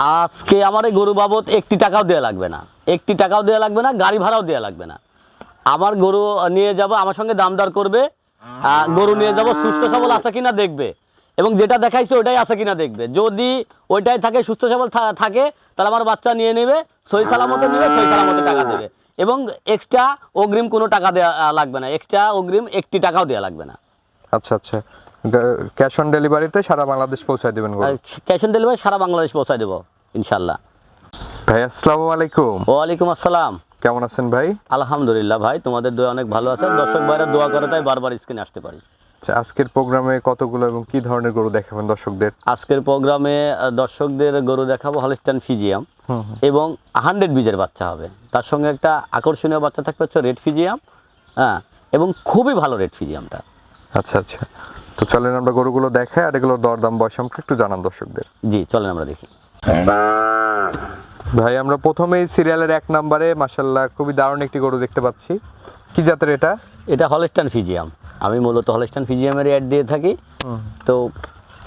আজকে আমার এই গরু বাবদ একটি টাকাও দেওয়া লাগবে না। একটি টাকাও দেওয়া লাগবে না, গাড়ি ভাড়াও দেওয়া লাগবে না। আমার গরু নিয়ে যাব, আমার সঙ্গে দাম দর করবে গরু নিয়ে যাব, সুস্থ সবল আছে কিনা দেখবে। এবং যেটা দেখাইছে ওইটাই আছে কিনা দেখবে। যদি ওইটাই থাকে, সুস্থ সবল থাকে, তাহলে আমার বাচ্চা নিয়ে নেবে, সই সালামতে নেবে, সই সালামতে টাকা দেবে। এবং এক্সট্রা অগ্রিম কোনো টাকা দেওয়া লাগবে না। এক্সট্রা অগ্রিম একটি টাকাও দেওয়া লাগবে না। আচ্ছা আচ্ছা। ক্যাশ অন ডেলিভারিতে সারা বাংলাদেশ পৌঁছায় দেবেন ক্যাশ অন ডেলিভারি সারা বাংলাদেশ পৌঁছায় দেবো ইনশাল্লাহ ভাই আসসালামু আলাইকুম। ওয়ালাইকুম আসসালাম। কেমন আছেন ভাই? আলহামদুলিল্লাহ ভাই তোমাদের দোয়া অনেক ভালো আছে। দর্শক ভাইরা দোয়া করে তাই বারবার স্ক্রিনে আসতে পারি। আচ্ছা আজকের প্রোগ্রামে কতগুলো এবং কি ধরনের গরু দেখাবেন দর্শকদের? আজকের প্রোগ্রামে দর্শকদের গরু দেখাবো হলিস্টান ফিজিয়াম এবং হান্ড্রেড বীজের বাচ্চা হবে। তার সঙ্গে একটা আকর্ষণীয় বাচ্চা থাকবে হচ্ছে রেড ফিজিয়াম হ্যাঁ এবং খুবই ভালো রেড ফিজিয়ামটা আচ্ছা আচ্ছা। তো চলেন আমরা গরুগুলো দেখাই আর এগুলোর দরদাম বয়স সম্পর্কে একটু জানান দর্শকদের। জি চলেন আমরা দেখি। ভাই আমরা প্রথমেই সিরিয়ালের এক নম্বরে মাসাল্লাহ খুবই দারুণ একটি গরু দেখতে পাচ্ছি। কি জাতের এটা? এটা হলিস্টান ফিজিয়াম। আমি মূলত হলিস্টান ফিজিয়ামের অ্যাড দিয়ে থাকি। তো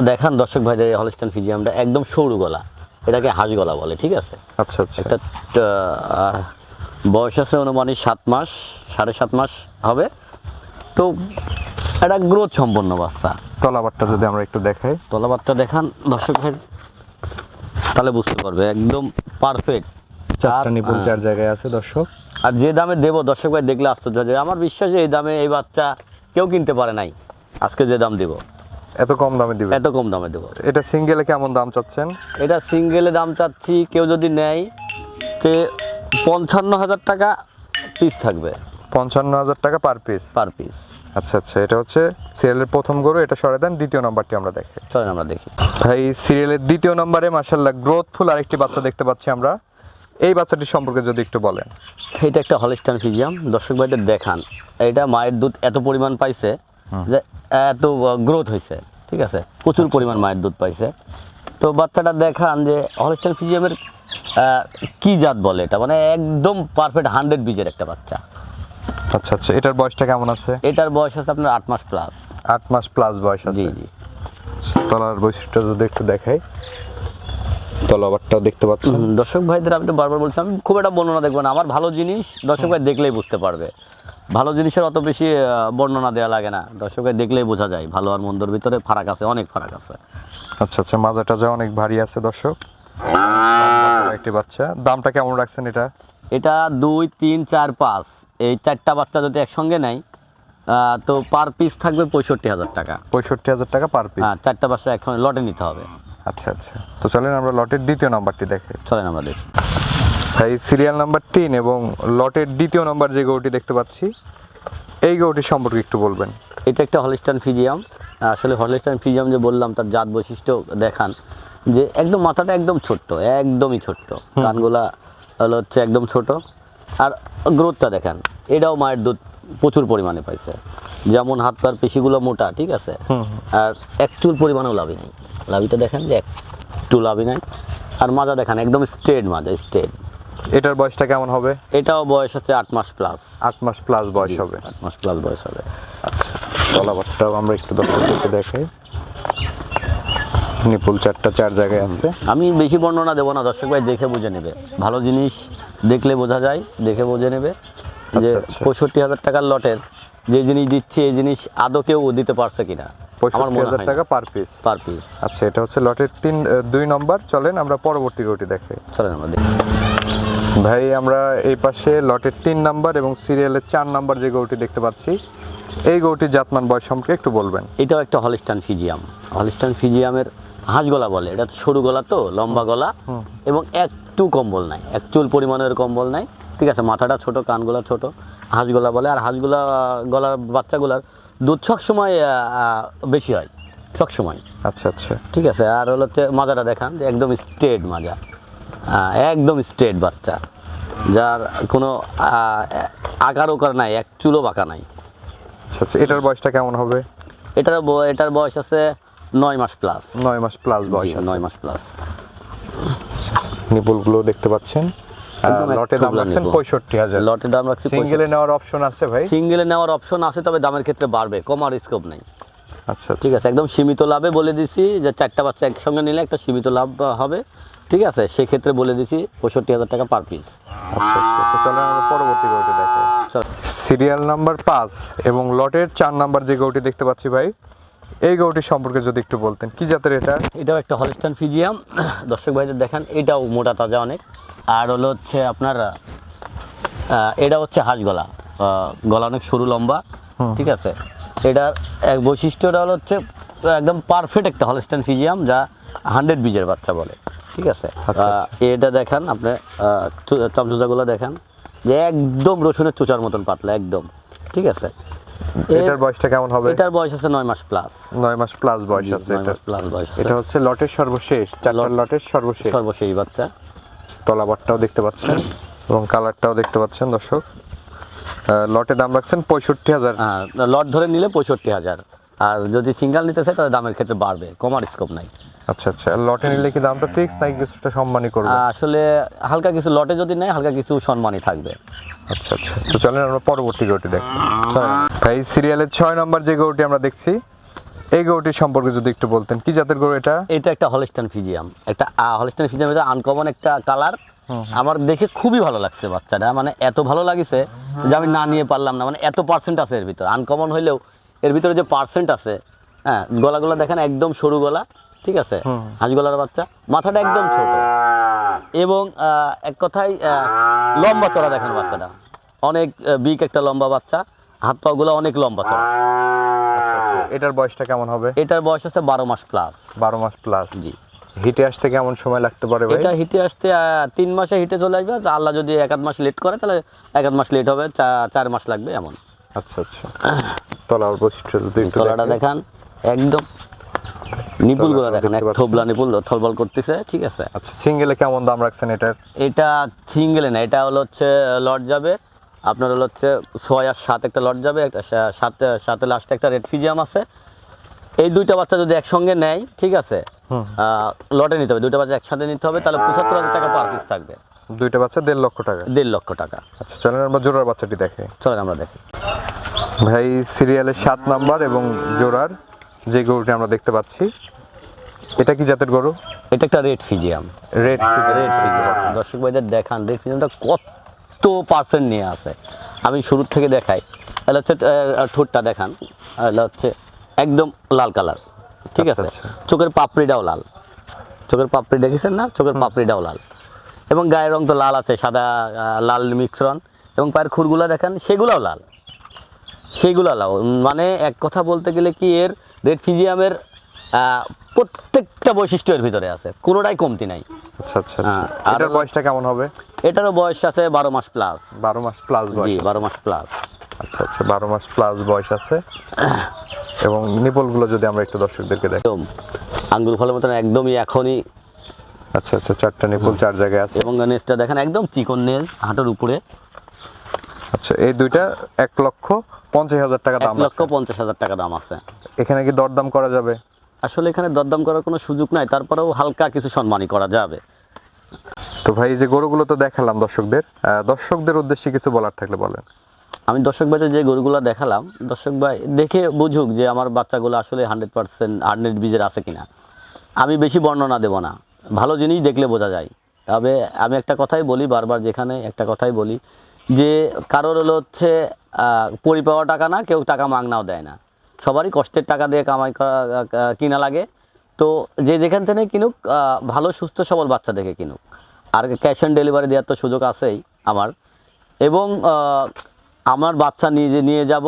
দেখান দর্শক ভাইদের এই হলিস্টান ফিজিয়ামটা একদম সরু গলা। এটাকে হাঁস গলা বলে ঠিক আছে? আচ্ছা আচ্ছা। এটা বয়স আছে অনুমানিক সাত মাস সাড়ে সাত মাস হবে। তো একটা গ্রোথ সম্পন্ন বাচ্চা। তলাবারটা যদি আমরা একটু দেখাই। তলা বাচ্চা দেখান দর্শক ভাই তাহলে বুঝতে পারবে একদম পারফেক্ট চারটা নিপুল চার জায়গায় আছে দর্শক। আর যে দামে দেবো দর্শক ভাই দেখলে আশ্চর্য হয়ে যাবে। আমার বিশ্বাস এই দামে এই বাচ্চা কেউ কিনতে পারে নাই। আজকে যে দাম দেব। এত কম দামে দিবে। এত কম দামে দেবো। এটা সিঙ্গেলে কেমন দাম চাচ্ছেন? এটা সিঙ্গেলে দাম চাচ্ছি কেউ যদি নেয় তে পঞ্চান্ন হাজার টাকা পিস থাকবে। পঞ্চান্ন হাজার টাকা পার পিস পার পিস আচ্ছা আচ্ছা এটা হচ্ছে সিরিয়ালের প্রথম গরু এটা সরে দেন দ্বিতীয় নাম্বারটি আমরা দেখি। চলেন আমরা দেখি। ভাই সিরিয়ালের দ্বিতীয় নম্বরে মাসাল্লাহ গ্রোথফুল আরেকটি বাচ্চা দেখতে পাচ্ছি আমরা। এই বাচ্চাটি সম্পর্কে যদি একটু বলেন। এটা একটা হলিস্টান ফিজিয়াম দর্শক ভাইদের দেখান। এটা মায়ের দুধ এত পরিমাণ পাইছে যে এত গ্রোথ হয়েছে ঠিক আছে? প্রচুর পরিমাণ মায়ের দুধ পাইছে। তো বাচ্চাটা দেখান যে হলিস্টান ফিজিয়ামের কি জাত বলে এটা? মানে একদম পারফেক্ট হান্ড্রেড বীজের একটা বাচ্চা। আচ্ছা আচ্ছা এটার বয়সটা কেমন আছে? এটার বয়স আছে আপনার আট মাস প্লাস আট মাস প্লাস বয়স আছে। জি তলার বৈশিষ্ট্য যদি একটু দেখাই তলাবারটা দেখতে পাচ্ছেন। দর্শক ভাইদের আমি তো বারবার বলছি আমি খুব একটা বর্ণনা দেখব না। আমার ভালো জিনিস দর্শক ভাই দেখলেই বুঝতে পারবে। ভালো জিনিসের অত বেশি বর্ণনা দেওয়া লাগে না। দর্শক ভাই দেখলেই বোঝা যায় ভালো আর মন্দর ভিতরে ফারাক আছে অনেক ফারাক আছে। আচ্ছা আচ্ছা মাজা টাজা অনেক ভারী আছে দর্শক। একটি বাচ্চা। দামটা কেমন রাখছেন এটা? এটা দুই তিন চার পাঁচ। এই চারটা বাচ্চা যদি একসঙ্গে নেয় তো পার পিস থাকবে পঁয়ষট্টি হাজার টাকা। পঁয়ষট্টি হাজার টাকা পার পিস হ্যাঁ চারটা বাচ্চা এখন লটে নিতে হবে। আচ্ছা আচ্ছা। তো চলেন আমরা লটের দ্বিতীয় নাম্বারটি দেখে। চলেন আমরা দেখি। ভাই সিরিয়াল নাম্বার তিন এবং লটের দ্বিতীয় নাম্বার যে গরুটি দেখতে পাচ্ছি এই গরুটির সম্পর্কে একটু বলবেন। এটা একটা হলিস্টান ফিজিয়াম আসলে হলিস্টান ফিজিয়াম যে বললাম তার জাত বৈশিষ্ট্য দেখান যে একদম মাথাটা একদম ছোট্ট একদমই ছোট্ট। কানগুলা হলো হচ্ছে একদম ছোট। আর গ্রোথটা দেখান এটাও মায়ের দুধ প্রচুর পরিমাণে পাইছে। যেমন হাত পার পেশিগুলো মোটা ঠিক আছে? আর এক চুল পরিমাণেও লাভি নাই। লাভিটা দেখেন যে একটু লাভি নাই। আর মাজা দেখান একদম স্ট্রেট মাজা স্ট্রেট এটার বয়সটা কেমন হবে? এটাও বয়স হচ্ছে আট মাস প্লাস আট মাস প্লাস বয়স হবে। আট মাস প্লাস বয়স হবে। আচ্ছা তলাবারটাও আমরা একটু দর্শকদেরকে দেখাই। নিপুল চারটা চার জায়গায় আছে। আমি বেশি বর্ণনা দেবো না দর্শক ভাই দেখে বুঝে নেবে। ভালো জিনিস দেখলে বোঝা যায় দেখে বুঝে নেবে যে আচ্ছা, আচ্ছা। পঁয়ষট্টি হাজার টাকার লটের যে জিনিস দিচ্ছে এই জিনিস আদৌ কেউ দিতে পারছে কিনা? পঁয়ষট্টি হাজার টাকা পার পিস পার পিস আচ্ছা এটা হচ্ছে লটের তিন দুই নম্বর। চলেন আমরা পরবর্তী গরুটি দেখে। চলেন আমরা ভাই আমরা এই পাশে লটের তিন নাম্বার এবং সিরিয়ালের চার নাম্বার যে গরুটি দেখতে পাচ্ছি এই গরুটির জাতমান বয়স সম্পর্কে একটু বলবেন। এটাও একটা হলিস্টান ফিজিয়াম। হলিস্টান ফিজিয়ামের হাঁস গলা বলে। এটা সরু গলা তো লম্বা গলা। এবং একটু কম্বল নাই। এক চুল পরিমাণের কম্বল নাই। ঠিক আছে মাথাটা ছোট কানগুলা ছোট হাঁস গলা বলে। আর হাঁসগুলা গলার বাচ্চাগুলার দুধ সব সময় বেশি হয়। সবসময় আচ্ছা আচ্ছা। ঠিক আছে আর হলো হচ্ছে মাজাটা দেখান যে একদম স্ট্রেট মাজা। একদম স্ট্রেট বাচ্চা। যার কোনো আকার ওকার নাই এক চুলো বাঁকা নাই। আচ্ছা আচ্ছা। এটার বয়সটা কেমন হবে? এটার এটার বয়স আছে নয় মাস প্লাস নয় মাস প্লাস বয়স নয় মাস প্লাস নিপুলগুলো দেখতে পাচ্ছেন। লটে দাম রাখছেন পঁয়ষট্টি হাজার। লটের দাম রাখছি সিঙ্গেলে নেওয়ার অপশন আছে ভাই? সিঙ্গেলে নেওয়ার অপশন আছে তবে দামের ক্ষেত্রে বাড়বে কমার স্কোপ নেই। আচ্ছা আচ্ছা। ঠিক আছে একদম সীমিত লাভে বলে দিছি যে চারটা বাচ্চা একসঙ্গে নিলে একটা সীমিত লাভ হবে। ঠিক আছে সেক্ষেত্রে বলে দিছি পঁয়ষট্টি হাজার টাকা পার পিস আচ্ছা আচ্ছা। তো চলেন আমরা পরবর্তী গরুটি দেখাই। সিরিয়াল নাম্বার পাঁচ এবং লটের চার নাম্বার যে গরুটি দেখতে পাচ্ছি ভাই এই গরুটি সম্পর্কে যদি একটু বলতেন কি জাতের এটা? এটাও একটা হলিস্টান ফিজিয়াম। দর্শক ভাইদের দেখান এটাও মোটা তাজা অনেক। আর হলো হচ্ছে আপনার এটা হচ্ছে হাঁস গলা। গলা অনেক সরু লম্বা ঠিক আছে? এটার এক বৈশিষ্ট্যটা হলো হচ্ছে একদম পারফেক্ট একটা হলিস্টান ফিজিয়াম যা হান্ড্রেড বীজের বাচ্চা বলে ঠিক আছে? আচ্ছা, আহ, এটা দেখান আপনি চমচুচাগুলো দেখান যে একদম রসুনের চোচার মতন পাতলা একদম ঠিক আছে? এটার বয়সটা কেমন হবে? এটার বয়স আছে নয় মাস প্লাস নয় মাস প্লাস বয়স আছে এটা। প্লাস বয়স আছে। এটা হচ্ছে লটের সর্বশেষ চারটা লটের সর্বশেষ। সর্বশেষ বাচ্চা। তলাবারটাও দেখতে পাচ্ছেন এবং কালারটাও দেখতে পাচ্ছেন দর্শক। লটে দাম রাখছেন পঁয়ষট্টি হাজার। হ্যাঁ লট ধরে নিলে পঁয়ষট্টি হাজার। আর যদি সিঙ্গেল নিতে চায় তাহলে দামের ক্ষেত্রে বাড়বে। কমার স্কোপ নাই। আচ্ছা আচ্ছা। লটে নিলে কি দামটা ফিক্স নাকি কিছুটা সম্মানই করবে? আসলে হালকা কিছু লটে যদি নেয় হালকা কিছু সম্মানই থাকবে। আচ্ছা আচ্ছা। তো চলেন আমরা পরবর্তী গরুটি দেখি। ভাই সিরিয়ালের ছয় নম্বর যে গরুটি আমরা দেখছি এই গরুটির সম্পর্কে যদি একটু বলতেন কি জাতের গরু এটা? এটা একটা হলিস্টান ফিজিয়াম একটা হলিস্টান ফিজিয়াম এটা আনকমন একটা কালার আমার দেখে খুবই ভালো লাগছে বাচ্চাটা। মানে এত ভালো লাগিছে যে আমি না নিয়ে পারলাম না। মানে এত পার্সেন্ট আছে এর ভিতর। আনকমন হইলেও এর ভিতরে যে পার্সেন্ট আছে হ্যাঁ গলাগুলো দেখেন একদম সরু গলা ঠিক আছে? হাঁস গলার বাচ্চা মাথাটা একদম ছোট। এবং এক কথায় লম্বা চড়া দেখেন বাচ্চাটা। অনেক বিগ একটা লম্বা বাচ্চা হাত পাগুলো অনেক লম্বা চড়া। আচ্ছা আচ্ছা এটার বয়সটা কেমন হবে? এটার বয়স আছে বারো মাস প্লাস বারো মাস প্লাস জি। হিটে আসতে কেমন সময় লাগতে পারে এটা হিটে আসতে তিন মাসে হিটে চলে আসবে আল্লাহ যদি এক আধ মাস লেট করে তাহলে এক আধ মাস লেট হবে চার মাস লাগবে এমন। আচ্ছা আচ্ছা। তলার বৈশিষ্ট্য যদি একটু তলাটা দেখান। একদম নিপুলগুলো দেখেন এক থোবলা নিপুল থলবল করতেছে ঠিক আছে। আচ্ছা সিঙ্গেলে কেমন দাম রাখছেন এটার? এটা সিঙ্গেলে না এটা হলো হচ্ছে লট যাবে আপনার হলো হচ্ছে ছয় আর সাত একটা লট যাবে একটা সা- সাথে লাস্টে একটা রেড ফিজিয়াম আছে। এই দুইটা বাচ্চা যদি একসঙ্গে নেয় ঠিক আছে লটে নিতে হবে দুইটা বাচ্চা একসাথে নিতে হবে তাহলে পঁচাত্তর হাজার টাকা পার পিস থাকবে। দুইটা বাচ্চা দেড় লক্ষ টাকা? দেড় লক্ষ টাকা। আচ্ছা চলেন আমরা জোড়ার বাচ্চাটি দেখে। চলেন আমরা দেখি। ভাই সিরিয়ালের সাত নাম্বার এবং জোড়ার যে গরুটি আমরা দেখতে পাচ্ছি এটা কি জাতের গরু? এটা একটা রেড ফিজিয়াম। রেড রেড ফিজিয়াম। দর্শক ভাইদের দেখান রেড ফিজিয়ামটা কত পার্সেন্ট নিয়ে আছে? আমি শুরু থেকে দেখাই। এটা হচ্ছে ঠোঁটটা দেখান। এটা হচ্ছে একদম লাল কালার। ঠিক আচ্ছা, আছে? আচ্ছা। চোখের পাপড়িটাও লাল। চোখের পাপড়ি দেখেছেন না? চোখের পাপড়িটাও লাল। এবং গায়ের রং তো লাল আছে সাদা লাল মিশ্রণ। এবং পায়ের খুরগুলো দেখেন সেগুলোও লাল। সেইগুলো লাল মানে এক কথা বলতে গেলে কি এর রেড ফিজিয়ামের প্রত্যেকটা বৈশিষ্ট্য এর ভিতরে আছে। কোনোটাই কমতি নাই। আচ্ছা আচ্ছা আচ্ছা। হ্যাঁ, এটার বয়সটা কেমন হবে? এটারও বয়স আছে বারো মাস প্লাস বারো মাস প্লাস জি বারো মাস প্লাস আচ্ছা আচ্ছা বারো মাস প্লাস বয়স আছে। এবং নিপলগুলো যদি আমরা একটু দর্শকদেরকে দেখি একদম। আঙ্গুর ফলের মতন একদমই এখনই। আচ্ছা আচ্ছা চারটা নিপল চার জায়গায় আছে। এবং নেজটা দেখেন একদম চিকন নেজ হাঁটুর উপরে। আচ্ছা এই দুইটা এক লক্ষ পঞ্চাশ হাজার টাকা দাম লক্ষ পঞ্চাশ হাজার টাকা দাম আছে। এখানে কি দরদাম করা যাবে? আসলে এখানে দরদাম করার কোনো সুযোগ নাই তারপরেও হালকা কিছু সম্মানই করা যাবে। তো ভাই এই যে গরুগুলো তো দেখালাম দর্শকদের দর্শকদের উদ্দেশ্যে কিছু বলার থাকলে বলেন। আমি দর্শক ভাইদের যে গরুগুলো দেখালাম দর্শক ভাই দেখে বুঝুক যে আমার বাচ্চাগুলো আসলে হান্ড্রেড পার্সেন্ট হান্ড্রেড বীজের আছে কিনা। আমি বেশি বর্ণনা দেব না ভালো জিনিস দেখলে বোঝা যায়। তবে আমি একটা কথাই বলি বারবার যেখানে একটা কথাই বলি যে কারোর হলো হচ্ছে আহ, পরি পাওয়া টাকা না কেউ টাকা মাগনাও দেয় না। সবারই কষ্টের টাকা দিয়ে কামাই কিনা লাগে। তো যে যেখান থেকে কিনুক ভালো সুস্থ সবল বাচ্চা দেখে কিনুক। আর ক্যাশ অন ডেলিভারি দেওয়ার তো সুযোগ আছেই আমার। এবং আমার বাচ্চা নিজে নিয়ে যাব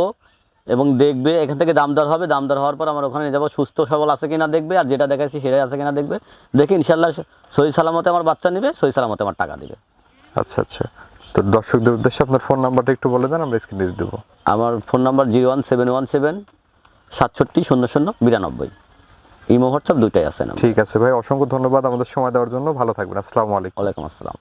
এবং দেখবে এখান থেকে দামদার হবে দামদার হওয়ার পর আমার ওখানে নিয়ে যাব সুস্থ সবল আছে কিনা দেখবে আর যেটা দেখাচ্ছি সেটাই আছে কিনা দেখবে। দেখে ইনশাল্লাহ সহি সালামতে আমার বাচ্চা নেবে সহি সালামতে আমার টাকা দেবে। আচ্ছা আচ্ছা। তো দর্শকদের উদ্দেশ্যে আপনার ফোন নাম্বারটা একটু বলে দেন আমরা স্ক্রিনে দিয়ে দেবো। আমার phone number zero one seven one seven সাতষট্টি শূন্য শূন্য বিরানব্বই। এই হোয়াটসঅ্যাপ দুইটাই আছে না ঠিক আছে ভাই অসংখ্য ধন্যবাদ আমাদের সময় দেওয়ার জন্য। ভালো থাকবেন আসসালামু আলাইকুম। ওয়ালাইকুম আসসালাম।